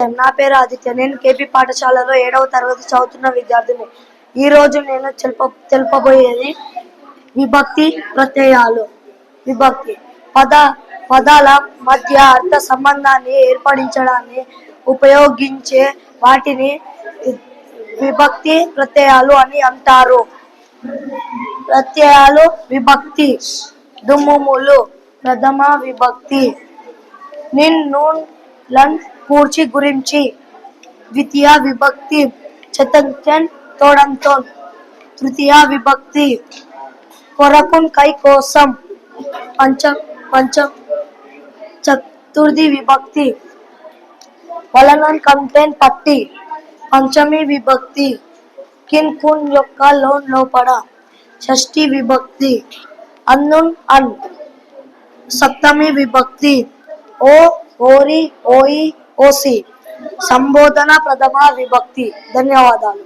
నా పేరు ఆదిత్య. నేను కేపీ పాఠశాలలో ఏడవ తరగతి చదువుతున్న విద్యార్థిని. ఈ రోజు నేను తెలుప తెలుపబోయేది విభక్తి ప్రత్యయాలు. విభక్తి. పద పదాల మధ్య అర్థ సంబంధాన్ని ఏర్పడించడాన్ని ఉపయోగించే వాటిని విభక్తి ప్రత్యయాలు అని అంటారు. ప్రత్యయాలు విభక్తి. దుమ్ముములు ప్రథమ విభక్తి. నిన్ను లన్ పూర్చి గురించి ద్వితీయ విభక్తి చతంచన్ తోడంతో తృతీయ విభక్తి కొరకున్ కై కోసం పంచ పంచ చతుర్థి విభక్తి వలనన్ కంటెన్ పట్టి పంచమి విభక్తి కిన్ కున్ యొక్క లోన్ లోపడ షష్ఠి విభక్తి అన్నున్ అన్ సప్తమి విభక్తి ఓ ఓరి ఓయి ఓసి సంబోధన ప్రథమ విభక్తి ధన్యవాదాలు